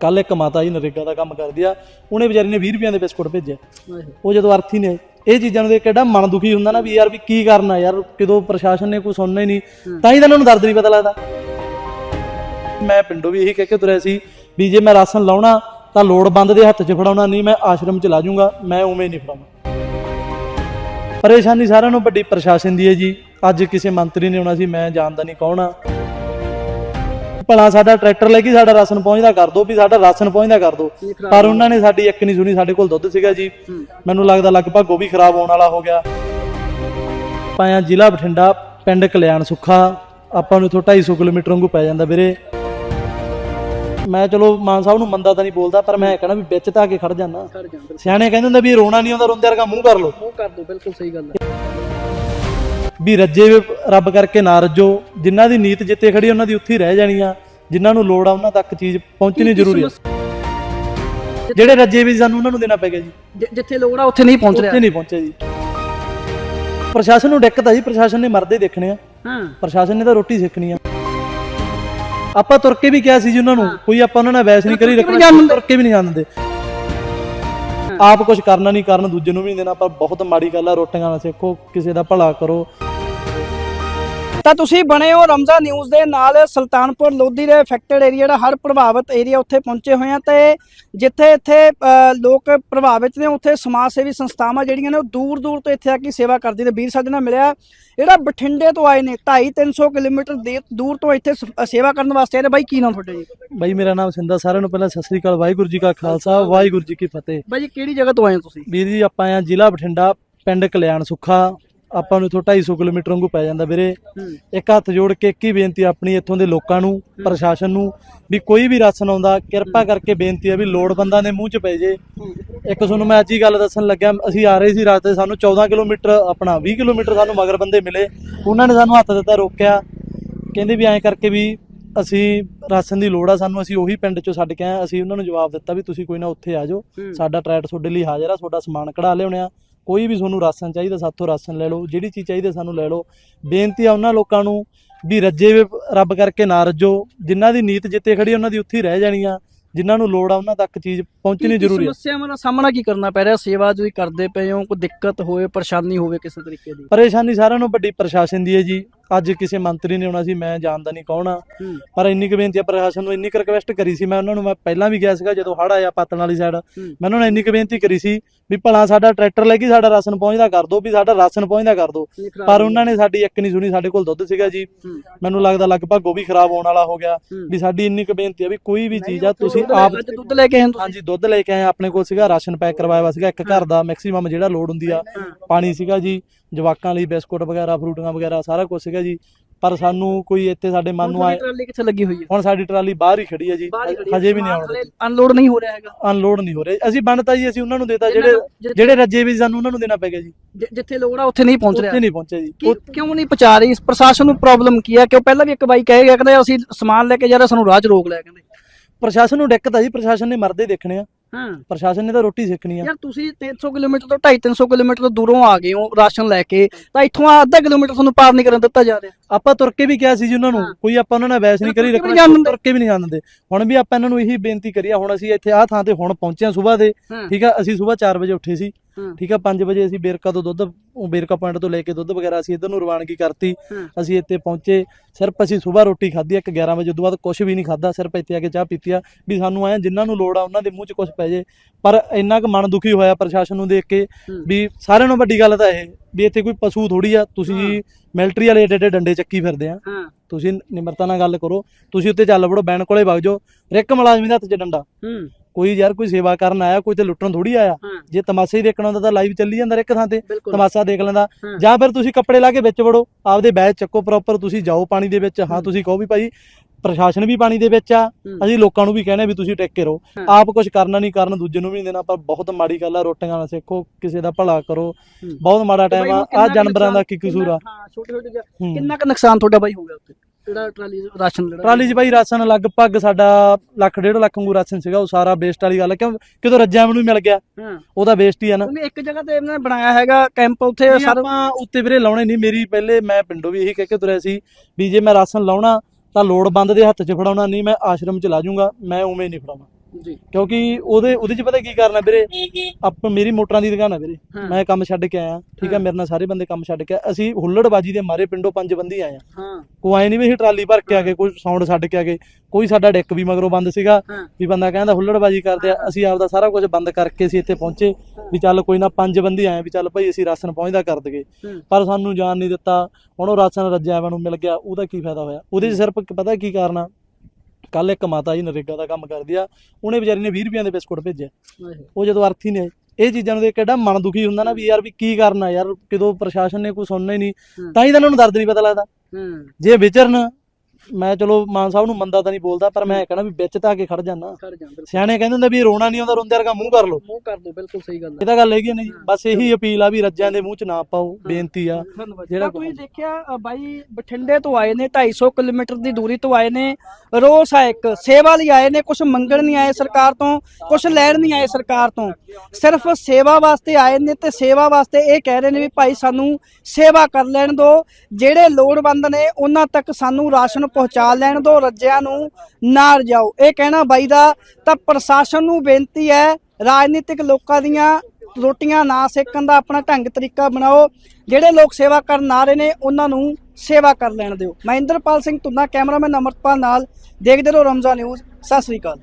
ਕੱਲ ਇੱਕ ਮਾਤਾ ਜੀ ਨਰੇਗਾ ਦਾ ਕੰਮ ਕਰਦੀ ਆ ਉਹਨੇ ਵਿਚਾਰੀ ਨੇ 20 ਰੁਪਈਆਂ ਦੇ ਬਿਸਕੁਟ ਭੇਜੇ। ਉਹ ਜਦੋਂ ਅਰਥੀ ਨੇ ਇਹ ਚੀਜ਼ਾਂ ਨੂੰ ਦੇਖ ਕੇ ਏਡਾ ਮਨ ਦੁਖੀ ਹੁੰਦਾ ਨਾ ਵੀ ਯਾਰ ਵੀ ਕੀ ਕਰਨਾ ਯਾਰ ਕਿਦੋਂ ਪ੍ਰਸ਼ਾਸਨ ਨੇ ਕੋਈ ਸੁਣਨਾ ਹੀ ਨਹੀਂ ਤਾਂ ਹੀ ਤਾਂ ਇਹਨਾਂ ਨੂੰ ਦਰਦ ਨਹੀਂ ਪਤਾ ਲੱਗਦਾ। ਮੈਂ ਪਿੰਡੋਂ ਵੀ ਇਹੀ ਕਹਿ ਕੇ ਤੁਰਿਆ ਸੀ ਵੀ ਜੇ ਮੈਂ ਰਾਸ਼ਨ ਲਾਉਣਾ ਤਾਂ ਲੋੜਵੰਦ ਦੇ ਹੱਥ 'ਚ ਫੜਾਉਣਾ ਨਹੀਂ ਮੈਂ ਆਸ਼ਰਮ 'ਚ ਲਾ ਜਾਊਂਗਾ ਮੈਂ ਉਵੇਂ ਨਹੀਂ ਫੜਾਉਣਾ। ਪਰੇਸ਼ਾਨੀ ਸਾਰਿਆਂ ਨੂੰ ਵੱਡੀ ਪ੍ਰਸ਼ਾਸਨ ਦੀ ਹੈ ਜੀ। ਅੱਜ ਕਿਸੇ ਮੰਤਰੀ ਨੇ ਆਉਣਾ ਸੀ ਮੈਂ ਜਾਣਦਾ ਨਹੀਂ ਕੌਣ ਆ। ਭਲਾ ਸਾਡਾ ਟਰੈਕਟਰ ਲੈ ਕੇ ਸਾਡਾ ਰਾਸ਼ਨ ਪਹੁੰਚਦਾ ਕਰ ਦੋ ਵੀ ਸਾਡਾ ਰਾਸ਼ਨ ਪਹੁੰਚਦਾ ਕਰ ਦੋ। ਪਰ ਉਹਨਾਂ ਨੇ ਸਾਡੀ ਇੱਕ ਨਹੀਂ ਸੁਣੀ ਸਾਡੇ ਕੋਲ ਦੁੱਧ ਸੀਗਾ ਜੀ। ਮੈਨੂੰ ਲੱਗਦਾ ਲਗਭਗ ਉਹ ਵੀ ਖਰਾਬ ਹੋਣ ਵਾਲਾ ਹੋ ਗਿਆ। ਪਾਇਆ ਜ਼ਿਲ੍ਹਾ ਬਠਿੰਡਾ ਪਿੰਡ ਕਲਿਆਣ ਸੁੱਖਾ। ਆਪਾਂ ਨੂੰ ਇਥੋਂ 250 ਕਿਲੋਮੀਟਰ ਵਾਂਗੂ ਪੈ ਜਾਂਦਾ ਵੀਰੇ। ਮੈਂ ਚਲੋ ਮਾਨ ਸਾਹਿਬ ਨੂੰ ਮੰਦਾ ਤਾਂ ਨਹੀਂ ਬੋਲਦਾ ਪਰ ਮੈਂ ਕਹਣਾ ਵੀ ਵਿੱਚ ਤਾਂ ਆ ਕੇ ਖੜ ਜਾਣਾ ਸਿਆਣੇ ਕਹਿੰਦੇ ਹੁੰਦੇ ਵੀ ਰੋਣਾ ਨਹੀਂ ਆਉਂਦਾ ਰੋਂਦੇ ਵਰਗਾ ਮੂੰਹ ਕਰ ਲੋ ਉਹ ਕਰ ਦੋ ਬਿਲਕੁਲ ਸਹੀ ਗੱਲ ਹੈ ਵੀ ਰੱਜੇ ਰੱਬ ਕਰਕੇ ਨਾ ਰੱਜੋ। ਜਿਨ੍ਹਾਂ ਦੀ ਨੀਤ ਜਿੱਤੇ ਖੜੀ ਉਹਨਾਂ ਦੀ ਉੱਥੇ ਰਹਿ ਜਾਣੀ ਆ। ਜਿਨ੍ਹਾਂ ਨੂੰ ਲੋੜ ਆ ਉਹਨਾਂ ਤੱਕ ਚੀਜ਼ ਪਹੁੰਚਣੀ ਜ਼ਰੂਰੀ ਆ। ਜਿਹੜੇ ਰੱਜੇ ਵੀ ਸਾਨੂੰ ਉਹਨਾਂ ਨੂੰ ਦੇਣਾ ਪੈ ਗਿਆ ਜੀ। ਜਿੱਥੇ ਲੋੜ ਆ ਉੱਥੇ ਨਹੀਂ ਪਹੁੰਚ ਰਿਹਾ। ਉੱਥੇ ਨਹੀਂ ਪਹੁੰਚਿਆ ਜੀ। ਪ੍ਰਸ਼ਾਸਨ ਨੂੰ ਦਿੱਕਤ ਆ ਜੀ। ਪ੍ਰਸ਼ਾਸਨ ਨੇ ਮਰਦੇ ਦੇਖਣੇ ਆ। ਹਾਂ। ਪ੍ਰਸ਼ਾਸਨ ਨੇ ਤਾਂ ਰੋਟੀ ਸਿੱਖਣੀ ਆ। ਆਪਾਂ ਤੁਰ ਕੇ ਵੀ ਕਿਹਾ ਸੀ ਜੀ ਉਹਨਾਂ ਨੂੰ ਕੋਈ ਆਪਾਂ ਉਹਨਾਂ ਨਾਲ ਬਹਿਸ ਨਹੀਂ ਕਰੀ ਰੱਖਣਾ ਤੁਰ ਕੇ ਵੀ ਨਹੀਂ ਜਾਂਦੇ ਆਪ ਕੁਝ ਕਰਨਾ ਨਹੀਂ ਕਰਨ ਦੂਜੇ ਨੂੰ ਵੀ ਨਹੀਂ ਦੇਣਾ। ਪਰ ਬਹੁਤ ਮਾੜੀ ਗੱਲ ਆ ਰੋਟੀਆਂ ਨਾ ਸਿੱਖੋ ਕਿਸੇ ਦਾ ਭਲਾ ਕਰੋ। ਤਾਂ ਤੁਸੀਂ ਬਣੇ ਹੋ ਰਮਜ਼ਾ ਨਿਊਜ਼ ਦੇ ਨਾਲ ਸੁਲਤਾਨਪੁਰ ਲੋਧੀ ਦੇ ਅਫੈਕਟਡ ਏਰੀਆ ਜਿਹੜਾ ਹੜ੍ਹ ਪ੍ਰਭਾਵਿਤ ਏਰੀਆ ਉੱਥੇ ਪਹੁੰਚੇ ਹੋਏ ਆ ਤੇ ਜਿੱਥੇ ਇੱਥੇ ਲੋਕ ਪ੍ਰਭਾਵਿਤ ਨੇ ਉੱਥੇ ਸਮਾਜ ਸੇਵੀ ਸੰਸਥਾਵਾਂ ਜਿਹੜੀਆਂ ਨੇ ਉਹ ਦੂਰ ਦੂਰ ਤੋਂ ਇੱਥੇ ਆ ਕੇ ਸੇਵਾ ਕਰਦੀ ਨੇ। ਵੀਰ ਸਾਡੇ ਨਾਲ ਮਿਲਿਆ ਜਿਹੜਾ ਬਠਿੰਡੇ ਤੋਂ ਆਏ ਨੇ 2.5 300 ਕਿਲੋਮੀਟਰ ਦੇ- ਦੂਰ ਤੋਂ ਇੱਥੇ ਸੇਵਾ ਕਰਨ ਵਾਸਤੇ ਆਏ ਨੇ। ਬਾਈ ਕੀ ਨਾਮ ਤੁਹਾਡਾ ਜੀ? ਬਾਈ ਮੇਰਾ ਨਾਮ ਸਿੰਦਾ। ਸਾਰਿਆਂ ਨੂੰ ਪਹਿਲਾਂ ਸਤਿ ਸ੍ਰੀ ਅਕਾਲ। ਵਾਹਿਗੁਰੂ ਜੀ ਕਾ ਖਾਲਸਾ ਵਾਹਿਗੁਰੂ ਜੀ ਕੀ ਫਤਿਹ। ਬਾਈ ਜੀ ਕਿਹੜੀ ਜਗ੍ਹਾ ਤੋਂ ਆਏ ਹੋ ਤੁਸੀਂ? ਵੀਰ ਜੀ ਆਪਾਂ ਆ ਜ਼ਿਲ੍ਹਾ ਬਠਿੰਡਾ ਪਿੰਡ ਕਲਿਆਣ ਸੁੱਖਾ। ਆਪਾਂ ਨੂੰ ਇਥੋਂ 250 ਕਿਲੋਮੀਟਰ ਵਾਂਗੂ ਪੈ ਜਾਂਦਾ ਵੀਰੇ। ਇੱਕ ਹੱਥ ਜੋੜ ਕੇ ਇੱਕ ਹੀ ਬੇਨਤੀ ਆਪਣੀ ਇੱਥੋਂ ਦੇ ਲੋਕਾਂ ਨੂੰ ਪ੍ਰਸ਼ਾਸਨ ਨੂੰ ਵੀ ਕੋਈ ਵੀ ਰਾਸ਼ਨ ਆਉਂਦਾ। ਕਿਰਪਾ ਕਰਕੇ ਬੇਨਤੀ ਆ ਵੀ ਲੋੜਵੰਦਾਂ ਦੇ ਮੂੰਹ 'ਚ ਪੈ ਜੇ। ਇੱਕ ਤੁਹਾਨੂੰ ਮੈਂ ਅੱਜ ਹੀ ਗੱਲ ਦੱਸਣ ਲੱਗਿਆ ਅਸੀਂ ਆ ਰਹੇ ਸੀ ਰਾਤ ਦੇ ਸਾਨੂੰ 14 ਕਿਲੋਮੀਟਰ ਆਪਣਾ 20 ਕਿਲੋਮੀਟਰ ਸਾਨੂੰ ਮਗਰ ਬੰਦੇ ਮਿਲੇ। ਉਹਨਾਂ ਨੇ ਸਾਨੂੰ ਹੱਥ ਦਿੱਤਾ ਰੋਕਿਆ। ਕਹਿੰਦੇ ਵੀ ਐਂ ਕਰਕੇ ਵੀ ਅਸੀਂ ਰਾਸ਼ਨ ਦੀ ਲੋੜ ਆ ਸਾਨੂੰ ਅਸੀਂ ਉਹੀ ਪਿੰਡ ਚੋਂ ਛੱਡ ਕੇ ਆਏ ਅਸੀਂ ਉਹਨਾਂ ਨੂੰ ਜਵਾਬ ਦਿੱਤਾ ਵੀ ਤੁਸੀਂ ਕੋਈ ਨਾ ਉੱਥੇ ਆ ਜਾਓ। ਸਾਡਾ ਟਰੈਕਟਰ ਤੁਹਾਡੇ ਲਈ ਹਾਜ਼ਰ ਆ ਤੁਹਾਡਾ ਸਮਾਨ ਕਢਾ ਲਿਆਉਣੇ ਆ। ਕੋਈ ਵੀ ਤੁਹਾਨੂੰ ਰਾਸ਼ਨ ਚਾਹੀਦਾ ਸਾਥੋਂ ਰਾਸ਼ਨ ਲੈ ਲਓ ਜਿਹੜੀ ਚੀਜ਼ ਚਾਹੀਦੀ ਸਾਨੂੰ ਲੈ ਲਓ। ਬੇਨਤੀ ਆ ਉਹਨਾਂ ਲੋਕਾਂ ਨੂੰ ਵੀ ਰੱਜੇ ਰੱਬ ਕਰਕੇ ਨਾ ਰੱਜੋ। ਜਿਨ੍ਹਾਂ ਦੀ ਨੀਤ ਜਿੱਤੇ ਖੜੀ ਉਹਨਾਂ ਦੀ ਉੱਥੇ ਹੀ ਰਹਿ ਜਾਣੀ ਆ। ਜਿਨ੍ਹਾਂ ਨੂੰ ਲੋੜ ਆ ਉਹਨਾਂ ਤੱਕ ਚੀਜ਼ ਪਹੁੰਚਣੀ ਜ਼ਰੂਰੀ ਆ। ਸਮੱਸਿਆਵਾਂ ਦਾ ਸਾਹਮਣਾ ਕੀ ਕਰਨਾ ਪੈ ਰਿਹਾ? ਸੇਵਾ ਤੁਸੀਂ ਕਰਦੇ ਪਏ ਹੋ ਕੋਈ ਦਿੱਕਤ ਹੋਵੇ ਪਰੇਸ਼ਾਨੀ ਹੋਵੇ ਕਿਸੇ ਤਰੀਕੇ ਦੀ? ਪਰੇਸ਼ਾਨੀ ਸਾਰਿਆਂ ਨੂੰ ਵੱਡੀ ਪ੍ਰਸ਼ਾਸਨ ਦੀ ਹੈ ਜੀ। ਅੱਜ ਕਿਸੇ ਮੰਤਰੀ ਨੇ ਆਉਣਾ ਸੀ ਮੈਂ ਜਾਣਦਾ ਨਹੀਂ ਕੌਣ ਆ। ਪਰ ਇੰਨੀ ਕੁ ਬੇਨਤੀ ਆ ਪ੍ਰਸ਼ਾਸਨ ਨੂੰ ਇੰਨੀ ਕੁ ਰਿਕਵੈਸਟ ਕਰੀ ਸੀ ਮੈਂ ਉਹਨਾਂ ਨੂੰ ਮੈਂ ਪਹਿਲਾਂ ਵੀ ਗਿਆ ਸੀਗਾ ਜਦੋਂ ਹੜ ਆਇਆ ਪਾਤਣ ਵਾਲੀ ਸਾਈਡ ਮੈਂ ਉਹਨਾਂ ਨੂੰ ਇੰਨੀ ਕੁ ਬੇਨਤੀ ਕਰੀ ਸੀ ਵੀ ਭਲਾ ਸਾਡਾ ਟਰੈਕਟਰ ਲੈ ਕੇ ਸਾਡਾ ਰਾਸ਼ਨ ਪਹੁੰਚਦਾ ਕਰ ਦੋ ਵੀ ਸਾਡਾ ਰਾਸ਼ਨ ਪਹੁੰਚਦਾ ਕਰ ਦੋ। ਪਰ ਉਹਨਾਂ ਨੇ ਸਾਡੀ ਇੱਕ ਨਹੀਂ ਸੁਣੀ ਸਾਡੇ ਕੋਲ ਦੁੱਧ ਸੀਗਾ ਜੀ। ਮੈਨੂੰ ਲੱਗਦਾ ਲਗਭਗ ਉਹ ਵੀ ਖਰਾਬ ਹੋਣ ਵਾਲਾ ਹੋ ਗਿਆ। ਵੀ ਸਾਡੀ ਇੰਨੀ ਕੁ ਬੇਨਤੀ ਆ ਵੀ ਕੋਈ ਵੀ ਚੀਜ਼ ਆ ਤੁਸੀਂ ਆਪ ਦੁੱਧ ਲੈ ਕੇ ਆਏ ਹਾਂਜੀ ਦੁੱਧ ਲੈ ਕੇ ਆਏ ਆਪਣੇ ਕੋਲ ਸੀਗਾ ਰਾਸ਼ਨ ਪੈਕ ਕਰਵਾਇਆ ਸੀਗਾ ਇੱਕ ਘਰ ਦਾ ਮੈਕਸਿਮਮ ਜਿਹੜਾ ਲੋਡ ਹੁੰਦੀ ਆ ਪਾਣੀ ਸੀਗਾ ਜੀ। ਜਵਾਕਾਂ ਲਈ ਬਿਸਕੁਟ ਵਗੈਰਾ ਫਰੂਟੀਆਂ ਵਗੈਰਾ ਸਾਰਾ ਕੁਝ ਸੀਗਾ ਜੀ। ਪਰ ਸਾਨੂੰ ਕੋਈ ਇੱਥੇ ਸਾਡੇ ਮਨ ਨੂੰ ਆਏ ਟਰਾਲੀ ਕਿੱਥੇ ਲੱਗੀ ਹੋਈ ਹੈ? ਹੁਣ ਸਾਡੀ ਟਰਾਲੀ ਬਾਹਰ ਹੀ ਖੜੀ ਹੈ ਜੀ। ਹਜੇ ਵੀ ਨਹੀਂ ਆਉਣ ਅਨਲੋਡ ਨਹੀਂ ਹੋ ਰਿਹਾ ਹੈਗਾ। ਅਨਲੋਡ ਨਹੀਂ ਹੋ ਰਿਹਾ। ਅਸੀਂ ਬਣਤਾ ਜੀ ਅਸੀਂ ਉਹਨਾਂ ਨੂੰ ਦੇਤਾ। ਜਿਹੜੇ ਜਿਹੜੇ ਰੱਜੇ ਵੀ ਸਾਨੂੰ ਉਹਨਾਂ ਨੂੰ ਦੇਣਾ ਪੈ ਗਿਆ ਜੀ। ਜਿੱਥੇ ਲੋੜ ਆ ਉੱਥੇ ਨਹੀਂ ਪਹੁੰਚ ਰਿਹਾ। ਉੱਥੇ ਨਹੀਂ ਪਹੁੰਚਿਆ ਜੀ। ਕਿਉਂ ਨਹੀਂ ਪਹੁੰਚਾ ਰਹੀ? ਇਸ ਪ੍ਰਸ਼ਾਸਨ ਨੂੰ ਪ੍ਰੋਬਲਮ ਕੀ ਹੈ ਕਿਉਂ ਪਹਿਲਾਂ ਵੀ ਇੱਕ ਬਾਈ ਕਹੇ ਗਿਆ ਕਹਿੰਦੇ ਅਸੀਂ ਸਮਾਨ ਲੈ ਕੇ ਜਾ ਰਹੇ ਸਾਨੂੰ ਰਾਹ 'ਚ ਰੋਕ ਲਿਆ ਕਹਿੰਦੇ। ਪ੍ਰਸ਼ਾਸਨ ਨੂੰ ਦਿੱਕਤ ਆ ਜੀ। ਪ੍ਰਸ਼ਾਸਨ ਨੇ ਮਰਦੇ ਦੇਖਣੇ ਆ। ਹਾਂ ਪ੍ਰਸ਼ਾਸਨ ਨੇ ਤਾਂ ਰੋਟੀ ਸਿੱਖਣੀ ਆ ਯਾਰ ਤੁਸੀਂ 300 ਕਿਲੋਮੀਟਰ ਤੋਂ 250 300 ਕਿਲੋਮੀਟਰ ਤੋਂ ਦੂਰੋਂ ਆ ਗਏ ਹੋ ਰਾਸ਼ਨ ਲੈ ਕੇ ਤਾਂ ਇੱਥੋਂ ਆ ਅੱਧਾ ਕਿਲੋਮੀਟਰ ਤੁਹਾਨੂੰ ਪਾਰ ਨਹੀਂ ਕਰਨ ਦਿੱਤਾ ਜਾ ਰਿਹਾ ਆਪਾਂ ਤੁਰ ਕੇ ਵੀ ਕਿਹਾ ਸੀ ਜੀ ਉਹਨਾਂ ਨੂੰ। ਕੋਈ ਆਪਾਂ ਉਹਨਾਂ ਨਾਲ ਬਹਿਸ ਨਹੀਂ ਕਰੀ ਰੱਖਣਾ। ਤੁਰ ਕੇ ਵੀ ਨਹੀਂ ਜਾਣ ਦਿੰਦੇ ਹੁਣ ਵੀ ਆਪਾਂ ਇਹਨਾਂ ਨੂੰ ਇਹੀ ਬੇਨਤੀ ਕਰੀ ਆ ਹੁਣ ਅਸੀਂ ਇੱਥੇ ਆਹ ਥਾਂ ਤੇ ਹੁਣ ਪਹੁੰਚੇ ਆ ਸਵੇਰ ਦੇ। ਠੀਕ ਆ ਅਸੀਂ ਸਵੇਰ 4 ਵਜੇ ਉੱਠੇ ਸੀ। ਠੀਕ ਆ 5 ਵਜੇ ਅਸੀਂ ਬੇਰਕਾ ਤੋਂ ਦੁੱਧ ਉਹ ਬੇਰਕਾ ਪੁਆਇੰਟ ਤੋਂ ਲੈ ਕੇ ਦੁੱਧ ਵਗੈਰਾ ਅਸੀਂ ਇੱਧਰ ਨੂੰ ਰਵਾਨਗੀ ਕਰਤੀ। ਅਸੀਂ ਇੱਥੇ ਪਹੁੰਚੇ। ਸਿਰਫ ਅਸੀਂ ਸਵੇਰ ਰੋਟੀ ਖਾਧੀ ਇੱਕ 11 ਵਜੇ ਤੋਂ ਬਾਅਦ ਕੁਝ ਵੀ ਨਹੀਂ ਖਾਧਾ ਸਿਰਫ ਇੱਥੇ ਆ ਕੇ ਚਾਹ ਪੀਤੀ ਆ। ਵੀ ਸਾਨੂੰ ਐ ਜਿਨ੍ਹਾਂ ਨੂੰ ਲੋੜ ਆ ਉਹਨਾਂ ਦੇ ਮੂੰਹ 'ਚ ਕੁਝ ਪੈ ਜੇ। ਪਰ ਇੰਨਾ ਕੁ ਮਨ ਦੁਖੀ ਹੋਇਆ ਪ੍ਰਸ਼ਾਸਨ ਨੂੰ ਦੇਖ ਕੇ। ਵੀ ਸਾਰਿਆਂ ਨੂੰ ਵੱਡੀ ਗੱਲ ਤਾਂ ਇਹ ਵੀ ਇੱਥੇ ਕੋਈ ਪਸ਼ੂ ਥੋੜੀ ਆ। ਤੁਸੀਂ ਮਿਲਟਰੀ ਵਾਲੇ ਏਡੇ ਏਡੇ ਡੰਡੇ ਚੱਕੀ ਫਿਰਦੇ ਆ। ਤੁਸੀਂ ਨਿਮਰਤਾ ਨਾਲ ਗੱਲ ਕਰੋ। ਤੁਸੀਂ ਉੱਤੇ ਚੱਲ ਵੜੋ ਬੈਣ ਕੋਲੇ ਵਗ ਜਾਓ। ਰਿਕ ਮੁਲਾਜ਼ਮ ਦੇ ਹੱਥ 'ਚ ਡੰਡਾ। ਕੋਈ ਯਾਰ ਕੋਈ ਸੇਵਾ ਕਰਨ ਆਇਆ ਕੋਈ ਤੇ ਲੁੱਟਣ ਥੋੜੀ ਆਇਆ। ਜੇ ਤਮਾਸ਼ਾ ਹੀ ਦੇਖਣਾ ਹੁੰਦਾ ਤਾਂ ਲਾਈਵ ਚੱਲੀ ਜਾਂਦਾ ਇੱਕ ਥਾਂ ਤੇ ਤਮਾਸ਼ਾ ਦੇਖ ਲੈਂਦਾ। ਜਾਂ ਫਿਰ ਤੁਸੀਂ ਕੱਪੜੇ ਲਾ ਕੇ ਵਿੱਚ ਵੜੋ ਆਪਦੇ ਬੈਗ ਚੱਕੋ ਪ੍ਰੋਪਰ ਤੁਸੀਂ ਜਾਓ ਪਾਣੀ ਦੇ ਵਿੱਚ। ਹਾਂ ਤੁਸੀਂ ਕਹੋ ਵੀ ਭਾਈ ਪ੍ਰਸ਼ਾਸਨ ਵੀ ਪਾਣੀ ਦੇ ਵਿੱਚ ਆ। ਅਸੀਂ ਲੋਕਾਂ ਨੂੰ ਵੀ ਕਹਿੰਦੇ ਵੀ ਤੁਸੀਂ ਟਿਕ ਕੇ ਰਹੋ। ਆਪ ਕੁਝ ਕਰਨਾ ਨਹੀਂ ਕਰਨ ਦੂਜੇ ਨੂੰ ਵੀ ਨਹੀਂ ਦੇਣਾ। ਪਰ ਬਹੁਤ ਮਾੜੀ ਗੱਲ ਆ ਰੋਟੀਆਂ ਨਾ ਸਿੱਖੋ ਕਿਸੇ ਦਾ ਭਲਾ ਕਰੋ। ਬਹੁਤ ਮਾੜਾ ਟਾਈਮ ਆ ਆ ਜਾਨਵਰਾਂ ਦਾ ਕੀ ਕਸੂਰ ਆ। ਛੋਟੇ ਛੋਟੇ। ਕਿੰਨਾ ਕੁ ਨੁਕਸਾਨ ਤੁਹਾਡਾ ਬਾਈ ਹੋ ਗਿਆ ਉੱਥੇ? ਜਿਹੜਾ ਟਰਾਲੀ ਰਾਸ਼ਨ ਜਿਹੜਾ ਟਰਾਲੀ 'ਚ ਬਾਈ ਰਾਸ਼ਨ ਲਗਭਗ ਸਾਡਾ ਲੱਖ ਡੇਢ ਲੱਖ ਵਾਂਗੂ ਰਾਸ਼ਨ ਸੀਗਾ ਉਹ ਸਾਰਾ ਵੇਸਟ ਵਾਲੀ ਗੱਲ ਆ, ਕਿਉਂ? ਕਿਦੋਂ ਰੱਜਿਆਂ ਨੂੰ ਹੀ ਮਿਲ ਗਿਆ। ਹਾਂ। ਉਹਦਾ ਵੇਸਟ ਹੀ ਆ ਨਾ। ਇੱਕ ਜਗ੍ਹਾ ਤੇ ਇਹਨੇ ਬਣਾਇਆ ਹੈਗਾ ਕੈਂਪ ਉੱਥੇ ਨਹੀਂ, ਸਾਰਾ ਆਪਾਂ ਉੱਤੇ ਵੀਰੇ ਲਾਉਣੇ ਨਹੀਂ। ਮੇਰੀ ਪਹਿਲੇ ਮੈਂ ਪਿੰਡੋਂ ਵੀ ਇਹੀ ਕਹਿ ਕੇ ਤੁਰਿਆ ਸੀ ਵੀ ਜੇ ਮੈਂ ਰਾਸ਼ਨ ਲਾਉਣਾ ਤਾਂ ਲੋੜਵੰਦ ਦੇ ਹੱਥ 'ਚ ਫੜਾਉਣਾ ਨਹੀਂ ਮੈਂ ਆਸ਼ਰਮ 'ਚ ਲਾ ਜਾਊਂਗਾ ਮੈਂ ਉਵੇਂ ਨਹੀਂ ਫੜਾਉਣਾ। ਜੀ। ਕਿਉਂਕਿ ਉਹਦੇ ਉਹਦੇ ਚ ਪਤਾ ਕੀ ਕਰਨਾ ਵੀਰੇ? ਆਪ ਮੇਰੀ ਮੋਟਰਾਂ ਦੀ ਦੁਕਾਨ ਆ ਵੀਰੇ। ਹਾਂ। ਮੈਂ ਕੰਮ ਛੱਡ ਕੇ ਆਇਆ ਠੀਕ ਆ। ਮੇਰੇ ਨਾਲ ਸਾਰੇ ਬੰਦੇ ਕੰਮ ਛੱਡ ਕੇ ਆਏ। ਅਸੀਂ ਹੁੱਲੜਬਾਜੀ ਦੇ ਮਾਰੇ ਪਿੰਡੋਂ ਪੰਜ ਬੰਦੀ ਆਏ ਆ। ਹਾਂ। ਕੋਈ ਨਹੀਂ ਵੀ ਅਸੀਂ ਟਰਾਲੀ ਭਰ ਕੇ ਆ ਗਏ ਕੋਈ ਸਾਊਂਡ ਛੱਡ ਕੇ ਆ ਗਏ ਕੋਈ ਸਾਡਾ ਡੈਕ ਵੀ ਮਗਰੋਂ ਬੰਦ ਸੀਗਾ ਹਾਂ। ਵੀ ਬੰਦਾ ਕਹਿੰਦਾ ਹੁੱਲੜਬਾਜੀ ਕਰਦੇ ਆ ਅਸੀਂ ਆਪਦਾ ਸਾਰਾ ਕੁਝ ਬੰਦ ਕਰਕੇ ਅਸੀਂ ਇੱਥੇ ਪਹੁੰਚੇ ਵੀ ਚੱਲ ਕੋਈ ਨਾ ਪੰਜ ਬੰਦੀ ਆਏ ਵੀ ਚੱਲ ਭਾਈ ਅਸੀਂ ਰਾਸ਼ਨ ਪਹੁੰਚਦਾ ਕਰ ਦਗੇ ਹੂੰ। ਪਰ ਸਾਨੂੰ ਜਾਣ ਨਹੀਂ ਦਿੱਤਾ ਹੁਣ ਉਹ ਰਾਸ਼ਨ ਰੱਜਿਆ ਨੂੰ ਮਿਲ ਗਿਆ ਉਹਦਾ ਕੀ ਫਾਇਦਾ ਹੋਇਆ? ਉਹਦੇ 'ਚ ਸਿਰਫ ਇੱਕ ਪਤਾ ਕੀ ਕਾਰਨ ਆ? ਕੱਲ ਇੱਕ ਮਾਤਾ ਜੀ ਨਰੇਗਾ ਦਾ ਕੰਮ ਕਰਦੀ ਆ ਉਹਨੇ ਵਿਚਾਰੀ ਨੇ 20 ਰੁਪਈਆਂ ਦੇ ਬਿਸਕੁਟ ਭੇਜੇ। ਉਹ ਜਦੋਂ ਅਰਥੀ ਨੇ ਇਹ ਚੀਜ਼ਾਂ ਨੂੰ ਦੇਖ ਕਿਹੜਾ ਮਨ ਦੁਖੀ ਹੁੰਦਾ ਨਾ ਵੀ ਯਾਰ ਵੀ ਕੀ ਕਰਨਾ ਯਾਰ ਕਿਦੋਂ ਪ੍ਰਸ਼ਾਸਨ ਨੇ ਕੋਈ ਸੁਣਨਾ ਹੀ ਨਹੀਂ। ਤਾਂ ਹੀ ਤਾਂ ਇਹਨਾਂ ਨੂੰ ਦਰਦ ਨਹੀਂ ਪਤਾ ਲੱਗਦਾ। ਜੇ ਵਿਚਰਨ ਮੈਂ ਚਲੋ ਮਾਨ ਸਾਹਿਬ ਨੂੰ ਮੰਦਾ ਤਾਂ ਨਹੀਂ ਬੋਲਦਾ ਪਰ ਮੈਂ ਕਹਿਣਾ ਵੀ ਵਿੱਚ ਤਾਂ ਆ ਕੇ ਖੜ ਜਾਣਾ ਕਰ ਜਾਂ ਬਿਲਕੁਲ। ਸਿਆਣੇ ਕਹਿੰਦੇ ਹੁੰਦੇ ਵੀ ਰੋਣਾ ਨਹੀਂ ਆਉਂਦਾ ਰੋਂਦੇ ਵਰਗਾ ਮੂੰਹ ਕਰ ਲਓ। ਮੂੰਹ ਕਰ ਦੋ ਬਿਲਕੁਲ ਸਹੀ ਗੱਲ ਇਹ ਤਾਂ ਗੱਲ ਹੈਗੀ ਨਹੀਂ ਬਸ ਇਹੀ ਅਪੀਲ ਆ ਵੀ ਰੱਜਿਆਂ ਦੇ ਮੂੰਹ 'ਚ ਨਾ ਪਾਓ ਬੇਨਤੀ ਆ। ਧੰਨਵਾਦ। ਜਿਹੜਾ ਜਿਹੜਾ ਤੁਸੀਂ ਦੇਖਿਆ ਅ, ਬਾਈ ਬਠਿੰਡੇ ਤੋਂ ਆਏ ਨੇ 250 ਕਿਲੋਮੀਟਰ ਦੀ ਦੂਰੀ ਤੋਂ ਆਏ ਨੇ ਰੋਸ ਆ ਇੱਕ ਸੇਵਾ ਲਈ ਆਏ ਨੇ ਕੁਝ ਮੰਗਣ ਨਹੀਂ ਆਏ ਸਰਕਾਰ ਤੋਂ ਕੁਝ ਲੈਣ ਨਹੀਂ ਆਏ ਸਰਕਾਰ ਤੋਂ। ਸਿਰਫ ਸੇਵਾ ਵਾਸਤੇ ਆਏ ਨੇ ਤੇ ਸੇਵਾ ਵਾਸਤੇ ਇਹ ਕਹਿ ਰਹੇ ਨੇ ਵੀ ਭਾਈ ਸਾਨੂੰ ਸੇਵਾ ਕਰ ਲੈਣ ਦਿਓ। ਜਿਹੜੇ ਲੋੜਵੰਦ ਨੇ ਉਹਨਾਂ ਤੱਕ ਸਾਨੂੰ ਰਾਸ਼ਨ ਪਹੁੰਚਾ ਲੈਣ ਦਿਓ ਰੱਜਿਆਂ ਨੂੰ ਨਾ ਰਜਾਓ ਇਹ ਕਹਿਣਾ ਬਾਈ ਦਾ ਤਾਂ ਪ੍ਰਸ਼ਾਸਨ ਨੂੰ ਬੇਨਤੀ ਹੈ, ਰਾਜਨੀਤਿਕ ਲੋਕਾਂ ਦੀਆਂ ਰੋਟੀਆਂ ਨਾ ਸੇਕਣ ਦਾ ਆਪਣਾ ਢੰਗ ਤਰੀਕਾ ਬਣਾਓ। ਜਿਹੜੇ ਲੋਕ ਸੇਵਾ ਕਰਨ ਆ ਰਹੇ ਨੇ, ਉਹਨਾਂ ਨੂੰ ਸੇਵਾ ਕਰ ਲੈਣ ਦਿਓ। ਮਹਿੰਦਰਪਾਲ ਸਿੰਘ ਤੁੰਨਾ ਕੈਮਰਾਮੈਨ ਅਮਰਪਾਲ ਨਾਲ, ਦੇਖਦੇ ਰਹੋ ਰਮਜ਼ਾਨ ਨਿਊਜ਼। ਸਤਿ ਸ੍ਰੀ ਅਕਾਲ।